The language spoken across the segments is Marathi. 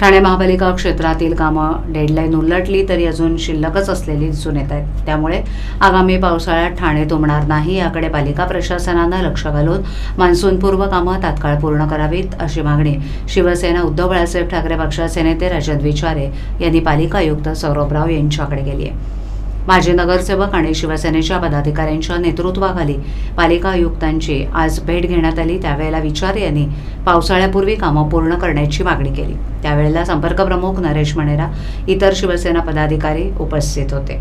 ठाणे महापालिका क्षेत्रातील कामं डेडलाईन उलटली तरी अजून शिल्लकच असलेली दिसून येत आहेत. त्यामुळे आगामी पावसाळ्यात ठाणे तुंबणार नाही याकडे पालिका प्रशासनानं लक्ष घालून मान्सूनपूर्व कामं तात्काळ पूर्ण करावीत अशी मागणी शिवसेना उद्धव बाळासाहेब ठाकरे पक्षाचे नेते रजत विचारे यांनी पालिका आयुक्त सौरभ राव यांच्याकडे केली आहे. माजी नगरसेवक आणि शिवसेनेच्या पदाधिकाऱ्यांच्या नेतृत्वाखाली पालिका आयुक्तांची आज भेट घेण्यात आली. त्यावेळेला विचारे यांनी पावसाळ्यापूर्वी कामं पूर्ण करण्याची मागणी केली. त्यावेळेला संपर्क प्रमुख नरेश मणेरा इतर शिवसेना पदाधिकारी उपस्थित होते.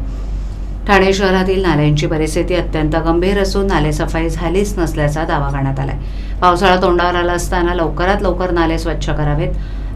ठाणे शहरातील नाल्यांची परिस्थिती अत्यंत गंभीर असून नालेसफाई झालीच नसल्याचा दावा करण्यात आलाय. पावसाळा तोंडावर आला असताना लवकरात लवकर नाले स्वच्छ करावेत.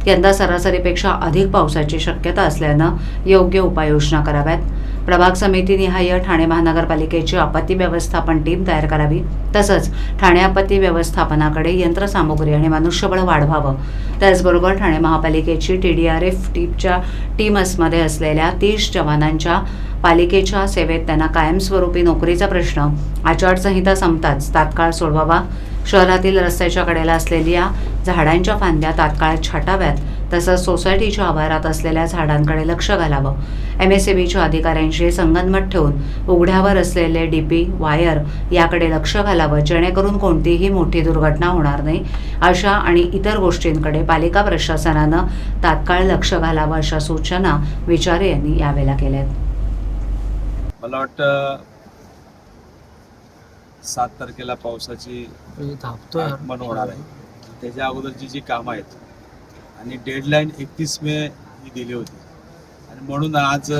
यंदा सरासरीपेक्षा अधिक पावसाची शक्यता असल्यानं योग्य उपाययोजना कराव्यात. प्रभाग समितीनिहाय ठाणे महानगरपालिकेची आपत्ती व्यवस्थापन टीम तयार करावी. तसंच ठाणे आपत्ती व्यवस्थापनाकडे यंत्रसामुग्री आणि मनुष्यबळ वाढवावं. त्याचबरोबर ठाणे महापालिकेची टी डी आर एफ टीमच्या टीमसमध्ये असलेल्या तीस जवानांच्या पालिकेच्या सेवेत त्यांना कायमस्वरूपी नोकरीचा प्रश्न आचारसंहिता संपताच तात्काळ सोडवावा. शहरातील रस्त्याच्या कडेला असलेल्या झाडांच्या फांद्या तात्काळ छाटाव्यात तसंच सोसायटीच्या आवारात असलेल्या झाडांकडे लक्ष घालावं. एम एस बीच्या अधिकाऱ्यांशी संगनमत ठेवून उघड्यावर असलेले डीपी वायर याकडे लक्ष घालावं जेणेकरून कोणतीही मोठी दुर्घटना होणार नाही अशा आणि इतर गोष्टींकडे पालिका प्रशासनानं तात्काळ लक्ष घालावं अशा सूचना विचारे यांनी यावेळेला केल्या आहेत मला वाटतं सात तारखेला पावसाची. आगमन होणार आहे. त्याच्या अगोदरची जी कामं आहेत आणि डेडलाईन एकतीस मे ही दिली होती. आणि म्हणून आज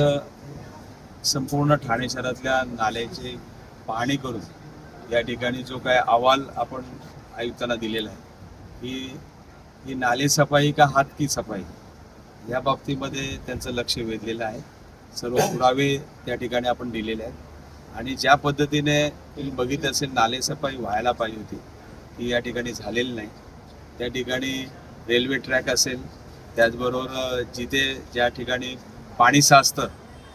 संपूर्ण ठाणे शहरातल्या नाल्याची पाहणी करून या ठिकाणी जो काय अहवाल आपण आयुक्तांना दिलेला आहे ही ही नाले सफाई का हात की सफाई या बाबतीमध्ये त्यांचं लक्ष वेधलेलं आहे. सर्व पुरावे त्या ठिकाणी आपण दिलेले आहेत. आणि ज्या पद्धतीने तुम्ही बघित असेल नालेसफाई व्हायला पाहिजे होती ती या ठिकाणी झालेली नाही. त्या ठिकाणी रेल्वे ट्रॅक असेल त्याचबरोबर जिथे ज्या ठिकाणी पाणी साचतं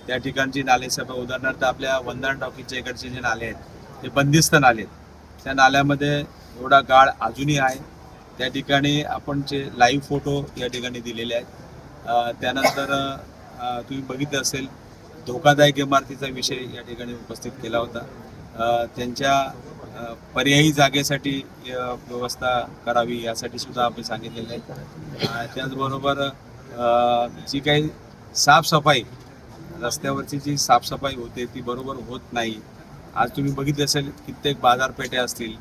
त्या ठिकाणची नालेसफाई उदाहरणार्थ आपल्या वंदना टॉकीच्या इकडचे जे नाले आहेत ते बंदिस्त नाले आहेत. त्या नाल्यामध्ये एवढा गाळ अजूनही आहे. त्या ठिकाणी आपण जे लाईव्ह फोटो या ठिकाणी दिलेले आहेत. त्यानंतर तुम्ही बघितलं असेल धोकादायक इमारतीचा विषय या ठिकाणी उपस्थित केला होता. त्यांच्या पर्यायी जागेसाठी व्यवस्था करावी यासाठी सुद्धा आपण सांगितलेलं आहे. त्याचबरोबर जी काही साफसफाई रस्त्यावरची जी साफसफाई होते ती बरोबर होत नाही. आज तुम्ही बघितले असेल कित्येक बाजारपेठे असतील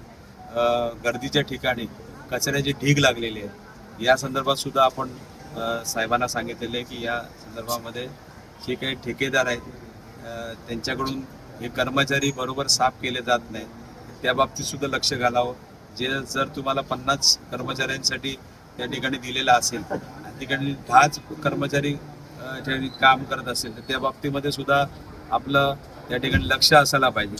गर्दीच्या ठिकाणी कचऱ्याचे ढीग लागलेले आहेत. या संदर्भात सुद्धा आपण साहेबांना सांगितलेलं आहे की या संदर्भामध्ये जे काही ठेकेदार आहेत त्यांच्याकडून हे कर्मचारी बरोबर साफ केले जात नाही त्या बाबतीत सुद्धा लक्ष घालावं. जे जर तुम्हाला पन्नास कर्मचाऱ्यांसाठी त्या ठिकाणी दिलेलं असेल त्या ठिकाणी दहाच कर्मचारी ठिकाणी काम करत असेल तर त्या बाबतीमध्ये सुद्धा आपलं त्या ठिकाणी लक्ष असायला पाहिजे.